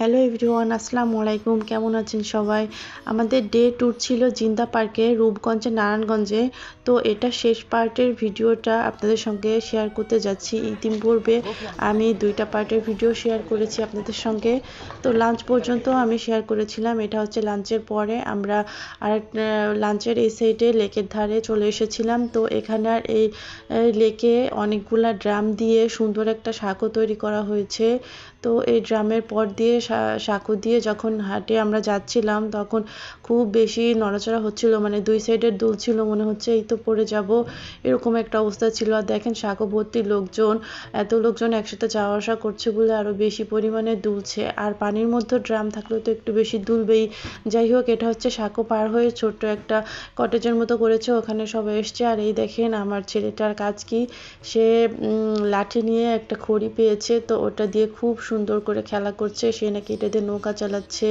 Hello everyone আসসালামু আলাইকুম। কেমন আছেন সবাই? আমাদের ডে ট্যুর ছিল জিন্দা পার্কে, রূপগঞ্জে, নারায়ণগঞ্জে। তো এটা শেষ পার্টের ভিডিওটা আপনাদের সঙ্গে শেয়ার করতে যাচ্ছি ইতিপূর্বে আমি দুইটা পার্টের ভিডিও শেয়ার করেছি আপনাদের সঙ্গে। তো লাঞ্চ পর্যন্ত আমি শেয়ার করেছিলাম। এটা হচ্ছে লাঞ্চের পরে আমরা আর লাঞ্চের এই সাইডে লেকের ধারে চলে এসেছিলাম। তো এখানে আর এই লেকে অনেকগুলা ড্রাম দিয়ে সুন্দর একটা সাঁকো তৈরি করা হয়েছে। তো এই ড্রামের পর দিয়ে সাঁকো দিয়ে যখন হাটে আমরা যাচ্ছিলাম, তখন খুব বেশি নড়াচড়া হচ্ছিল মানে দুই সাইডের দুলছিল মনে হচ্ছে এই তো পড়ে যাব। এরকম একটা অবস্থা ছিল। আর দেখেন, সাঁকো ভর্তি লোকজন, এত লোকজন একসাথে যাওয়া আসা করছে বলে আরও বেশি পরিমাণে দুলছে। আর পানির মধ্যে ড্রাম থাকলেও তো একটু বেশি দুলবেই। যাই হোক, এটা হচ্ছে সাঁকো পার হয়ে ছোট্ট একটা কটেজের মতো করেছে, ওখানে সবাই এসছে। আর এই দেখেন, আমার ছেলেটার কাজ কি? সে লাঠি নিয়ে একটা খড়ি পেয়েছে, তো ওটা দিয়ে খুব সুন্দর করে খেলা করছে। সে নাকি এটা দিয়ে নৌকা চালাচ্ছে,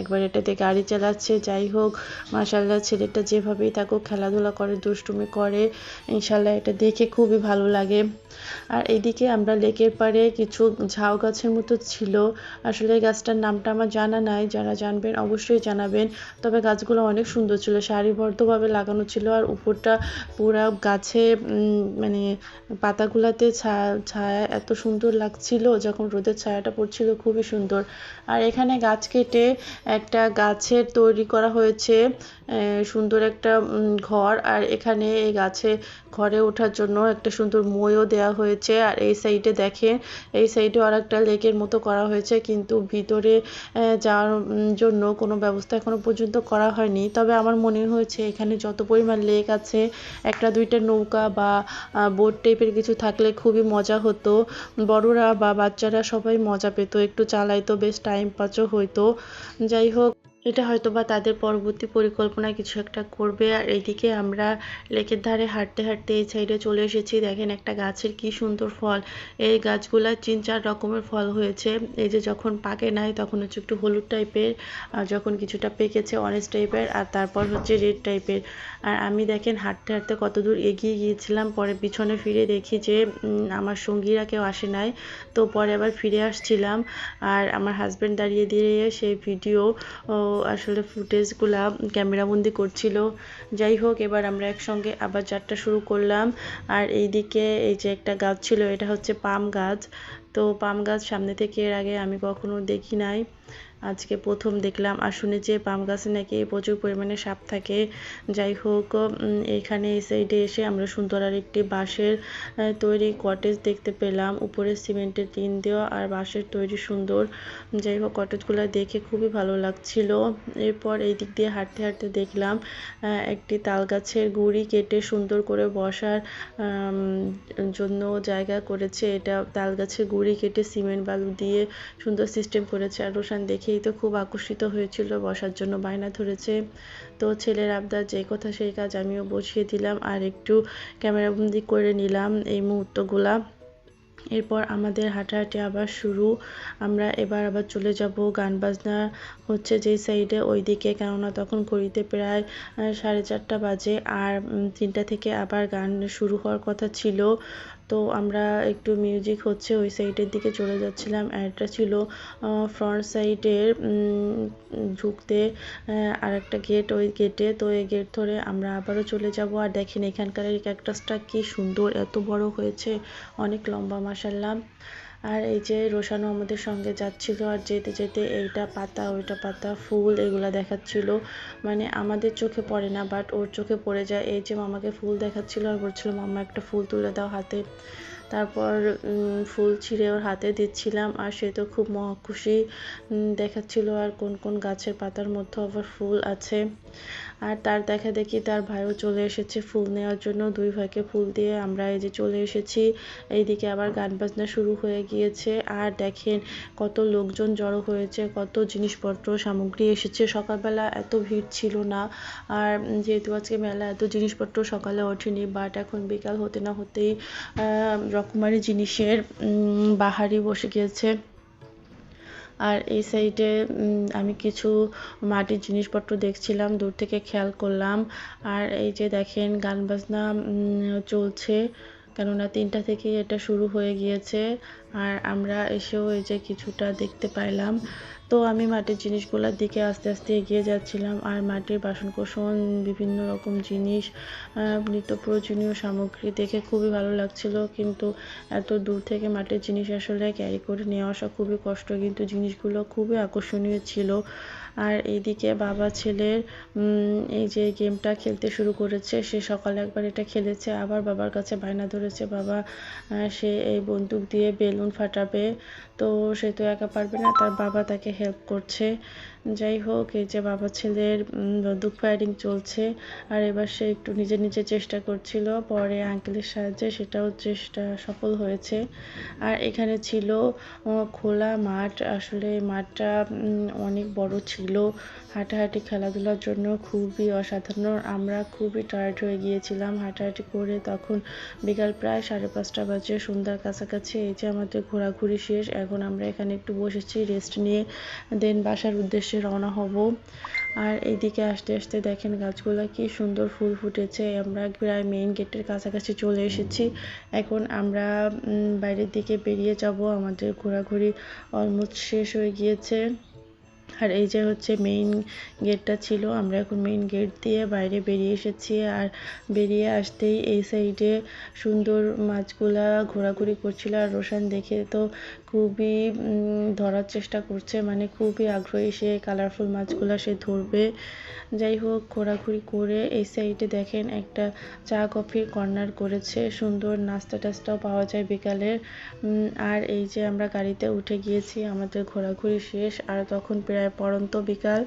একবার এটা দিয়ে গাড়ি চালাচ্ছে, যাই হোক মাশাল্লাহ ছেলেটা যেভাবেই থাকুক, খেলাধুলা করে, দুষ্টুমি করে ইনশাল্লাহ এটা দেখে খুবই ভালো লাগে। আর এদিকে আমরা লেকের পাড়ে কিছু ঝাউ গাছের মতো ছিল। আসলে গাছটার নামটা আমার জানা নাই, যারা জানবেন অবশ্যই জানাবেন। তবে গাছগুলো অনেক সুন্দর ছিল, সারিবদ্ধভাবে লাগানো ছিল আর উপরটা পুরা গাছে মানে পাতাগুলাতে ছায়া এত সুন্দর লাগছিল, যখন রোদের ছায়াটা পড়ছিল খুবই সুন্দর। আর এখানে গাছ কেটে একটা গাছের তৈরি করা হয়েছে সুন্দর একটা ঘর। আর এখানে এই গাছে, ঘরে ওঠার জন্য একটা সুন্দর মইও দেওয়া হয়েছে। আর এই সাইডে দেখেন, এই সাইডে আর একটা লেকের মতো করা হয়েছে, কিন্তু ভিতরে যাওয়ার জন্য কোনো ব্যবস্থা এখনও পর্যন্ত করা হয়নি। তবে আমার মনে হয়েছে এখানে যত পরিমাণ লেক আছে, একটা দুইটা নৌকা বা বোট টাইপের কিছু থাকলে খুবই মজা হতো। বড়রা বা বাচ্চারা সবাই মজা পেত, একটু চালাইতো, বেশ টাইম পাসও হইতো যাই হোক এটা হয়তো বা তাদের পরবর্তী পরিকল্পনা কিছু একটা করবে। আর এদিকে আমরা লেকের ধারে হাঁটতে হাঁটতে এই সাইডে চলে এসেছি। দেখেন একটা গাছের কি সুন্দর ফল। এই গাছগুলা তিন চার রকমের ফল হয়েছে। এই যে যখন পাকে নাই তখন হচ্ছে একটু হলুদ টাইপের, আর যখন কিছুটা পেকেছে অরেঞ্জ টাইপের, আর তারপর হচ্ছে রেড টাইপের। আর আমি দেখেন হাঁটতে হাঁটতে কত দূর এগিয়ে গিয়েছিলাম। পরে পিছনে ফিরে দেখি যে আমার সঙ্গীরা কেউ আসে নাই। তো পরে আবার ফিরে আসছিলাম। আর আমার হাজব্যান্ড দাঁড়িয়ে দিয়ে সেই ভিডিও আসলে ফুটেজগুলা ক্যামেরাবন্দি করছিল। যাই হোক, এবার আমরা একসঙ্গে আবার যাত্রা শুরু করলাম। আর এইদিকে এই যে একটা গাছ ছিল, এটা হচ্ছে পাম গাছ। তো পাম গাছ সামনে থেকে এর আগে আমি কখনো দেখি নাই। আজকে প্রথম দেখলাম আর শুনেছি পাম গাছে নাকি প্রচুর পরিমাণে সাপ থাকে। যাই হোক এখানে এই সাইডে এসে আমরা সুন্দর আর একটি বাঁশের তৈরি কটেজ দেখতে পেলাম। উপরে সিমেন্টের টিন দেওয়া আর বাঁশের তৈরি সুন্দর। যাই হোক কটেজগুলো দেখে খুবই ভালো লাগছিল। এরপর এই দিক দিয়ে হাঁটতে হাঁটতে দেখলাম একটি তাল গাছের গুড়ি কেটে সুন্দর করে বসার জন্য জায়গা করেছে। এটা তাল গাছের গুড়ি কেটে সিমেন্ট বালু দিয়ে সুন্দর সিস্টেম করেছে। আর রোশান দেখে দেখেই তো খুব আকর্ষিত হয়েছিল, বসার জন্য বায়না ধরেছে। তো ছেলের আবদার যে কথা সেই কাজ আমিও বসিয়ে দিলাম আর একটু ক্যামেরাবন্দি করে নিলাম এই মুহূর্তগুলা। এরপর আমাদের হাঁটাহাঁটি আবার শুরু। আমরা এবার আবার চলে যাব গান বাজনা হচ্ছে যেই সাইডে ওই দিকে কেননা তখন ঘড়িতে প্রায় সাড়ে চারটা বাজে আর তিনটা থেকে আবার গান শুরু হওয়ার কথা ছিল। তো আমরা একটু মিউজিক হচ্ছে ওই সাইডের দিকে চলে যাচ্ছিলাম। একটা ছিল ফ্রন্ট সাইডের ঢুকতে আর একটা গেট ওই গেটে তো এই গেট ধরে আমরা আবারও চলে যাব। আর দেখেন এখানকার ক্যাকটাসটা কি সুন্দর, এত বড় হয়েছে, অনেক লম্বা মাসাল্লাহ আর এই যে রোশানও আমাদের সঙ্গে যাচ্ছিল আর যেতে যেতে এইটা পাতা, ওইটা পাতা, ফুল এগুলো দেখাচ্ছিল। মানে আমাদের চোখে পড়ে না বাট ওর চোখে পড়ে যায়। এই যে মামাকে ফুল দেখাচ্ছিল আর বলছিল, মামা, একটা ফুল তুলে দাও হাতে। তারপর ফুল ছিঁড়ে ওর হাতে দিচ্ছিলাম আর সে তো খুব খুশি দেখাচ্ছিল আর কোন কোন গাছের পাতার মধ্যে আবার ফুল আছে। আর তার দেখা দেখি তার ভাইও চলে এসেছে ফুল নেওয়ার জন্য। দুই ভাইকে ফুল দিয়ে আমরা এই যে চলে এসেছি। এইদিকে আবার গান বাজনা শুরু হয়ে গিয়েছে। আর দেখেন কত লোকজন জড়ো হয়েছে, কত জিনিসপত্র, সামগ্রী এসেছে। সকালবেলা এত ভিড় ছিল না। আর যেহেতু আজকে মেলা, এত জিনিসপত্র সকালে ওঠেনি। বাট এখন বিকাল হতে না হতেই রকমারি জিনিসের বাহারি বসে গিয়েছে। আর এই সাইডে আমি কিছু মাটির জিনিসপত্র দেখছিলাম, দূর থেকে খেয়াল করলাম। আর এই যে দেখেন, গান বাজনা চলছে। কেননা তিনটা থেকে এটা শুরু হয়ে গিয়েছে আর আমরা এসেও এই যে কিছুটা দেখতে পাইলাম। তো আমি মাটির জিনিসগুলোর দিকে আস্তে আস্তে এগিয়ে যাচ্ছিলাম আর মাটির বাসনকোসন, বিভিন্ন রকম জিনিস নিত্য প্রয়োজনীয় সামগ্রী দেখে খুবই ভালো লাগছিল। কিন্তু এত দূর থেকে মাটির জিনিস আসলে ক্যারি করে নিয়ে আসা খুবই কষ্ট। কিন্তু জিনিসগুলো খুবই আকর্ষণীয় ছিল। আর এইদিকে বাবা ছেলের এই যে গেমটা খেলতে শুরু করেছে, সে সকালে একবার এটা খেলেছে, আবার বাবার কাছে বায়না ধরেছে, বাবা সে এই বন্দুক দিয়ে বেলুন ফাটাবে, তো সে তো একা পারবে না। তার বাবা তাকে হেল্প করছে। যাই হোক, এই যে বাবা ছেলের বন্দুক ফায়ারিং চলছে, আর এবার সে একটু নিজে নিজে চেষ্টা করছিল, পরে আঙ্কেলের সাহায্যে সেটাও চেষ্টা সফল হয়েছে। আর এখানে ছিল খোলা মাঠ, আসলে মাঠটা অনেক বড় ছিল। হাঁটাহাঁটি, খেলাধুলার জন্য খুবই অসাধারণ। আমরা খুবই টায়ার্ড হয়ে গিয়েছিলাম হাঁটাহাঁটি করে। তখন বিকাল প্রায় সাড়ে পাঁচটা বাজে, সন্ধ্যার কাছাকাছি। এই যে আমাদের ঘোরাঘুরি শেষ, এখন আমরা এখানে একটু বসেছি রেস্ট নিয়ে। দেন বাসার উদ্দেশ্যে রওনা হব। আর এইদিকে আসতে আসতে দেখেন গাছগুলো কি সুন্দর ফুল ফুটেছে। আমরা প্রায় মেইন গেটের কাছাকাছি চলে এসেছি। এখন আমরা বাইরের দিকে বেরিয়ে যাব। আমাদের ঘোরাঘুরি অলমোস্ট শেষ হয়ে গিয়েছে। আর এই যে হচ্ছে মেইন গেটটা ছিল, আমরা এখন মেইন গেট দিয়ে বাইরে বেরিয়ে এসেছি। আর বেরিয়ে আসতেই এই সাইডে সুন্দর মাছগুলা ঘোরাঘুরি করছিল। আর রোশান দেখে তো খুবই ধরার চেষ্টা করছে। মানে খুবই আগ্রহী সে কালারফুল মাছগুলো সে ধরবে। যাই হোক, ঘোরাঘুরি করে এই সাইডে দেখেন একটা চা কফির কর্নার করেছে। সুন্দর নাস্তা টাস্তাও পাওয়া যায় বিকালের আর এই যে আমরা গাড়িতে উঠে গিয়েছি, আমাদের ঘোরাঘুরি শেষ। আর তখন প্রায় পড়ন্ত বিকাল।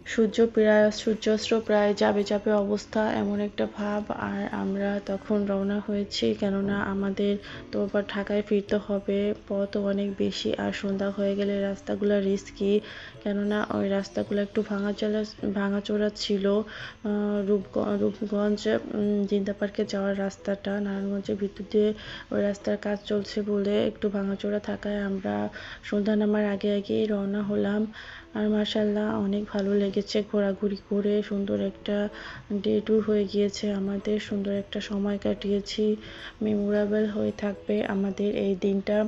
সূর্য প্রায়, সূর্যাস্ত প্রায় যাবে যাবে অবস্থা এমন একটা ভাব, আর আমরা তখন রওনা হয়েছি। কেননা আমাদের তো আবার ঢাকায় ফিরতে হবে, পথ অনেক বেশি, আর সন্ধ্যা হয়ে গেলে রাস্তাগুলো রিস্কি কেননা ওই রাস্তাগুলো একটু ভাঙাচোরা ভাঙাচোরা ছিল। রূপগঞ্জ রূপগঞ্জ জিন্দা পার্কে যাওয়ার রাস্তাটা নারায়ণগঞ্জের ভিতর দিয়ে ওই রাস্তার কাজ চলছে বলে একটু ভাঙাচোরা থাকায় আমরা সন্ধ্যা নামার আগে আগেই রওনা হলাম। আর মার্শাল্লাহ অনেক ভালো লেগেছে ঘোরাঘুরি করে। সুন্দর একটা ডে ট্যুর হয়ে গিয়েছে আমাদের, সুন্দর একটা সময় কাটিয়েছি মেমোরেবল হয়ে থাকবে আমাদের এই দিনটা।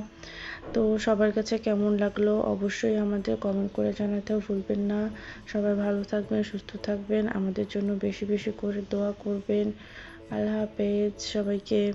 তো সবার কাছে কেমন লাগল অবশ্যই আমাদের কমেন্ট করে জানাতেও ভুলবেন না। সবাই ভালো থাকবেন, সুস্থ থাকবেন, আমাদের জন্য বেশি বেশি করে দোয়া করবেন। আল্লাহ হাফেজ, সবাইকে